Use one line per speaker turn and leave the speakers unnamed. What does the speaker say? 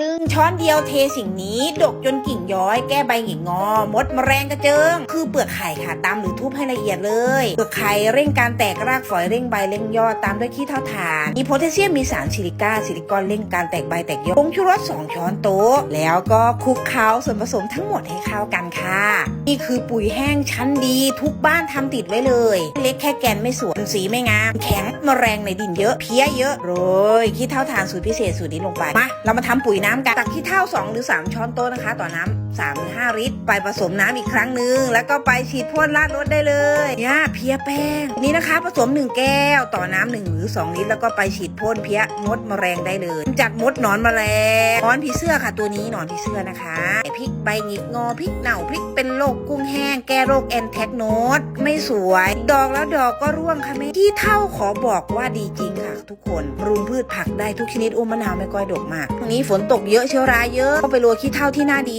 ลึงช้อนเดียวเทสิ่งนี้ ดกจนกิ่งย้อย แก้ใบหงิกงอ มดมแมลงกระเจิง คือเปลือกไข่ค่ะ ตามหรือทุบให้ละเอียดเลย เปลือกไข่เร่งการแตกรากฝอยเร่งใบเร่งยอดตามด้วยขี้เท่าฐาน มีโพแทสเซียมมีสารซิลิก้าซิลิกอนเร่งการแตกใบแตกยอดผงชูรส2ช้อนโต๊ะ แล้วก็คลุกเคล้าส่วนผสมทั้งหมดให้เข้ากันค่ะ นี่คือปุ๋ยแห้งชั้นดี ทุกบ้านทำติดไว้เลย เล็กแค่แกนไม่สวยสีไม่งามแข็งมแมลงในดินเยอะเพี้ยเยอะโรยขี้เท่าฐานสูตรพิเศษสูตรนี้ลงไปมาเรามาทำปุ๋ยน้ำกันตักขี้เท่า2 หรือ 3 ช้อนโต๊ะนะคะ ต่อน้ำ3-5 ลิตร ไปผสมน้ำอีกครั้งหนึ่งแล้วก็ไปฉีดพ่นราดรถได้เลยเนี่ยเพี้ยแป้ง นี่นะคะ ผสม 1 แก้ว ต่อน้ำ1หรือ 2 ลิตร แล้วก็ไปฉีดพ่นเพี้ยมดมแมลงได้เลยจากมดหนอนแมลงหนอนผีเสื้อค่ะ ตัวนี้หนอนผีเสื้อนะคะพริกใบหงิกงอพริกเน่าพริกเป็นโรคกุ้งแห้ง แก้โรคแอนแทกโนดไม่สวย ดอกแล้วดอกก็ร่วงค่ะแม่ที่เท่าขอบอกว่าดีจริงค่ะ ทุกคนรุงพืชผักได้ทุกชนิดอุ้มมะนาวไม่ก้อยดกมากช่วงนี้ฝนตกเยอะเชื้อราเยอะก็ไปโรยขี้เท่าที่หน้าดี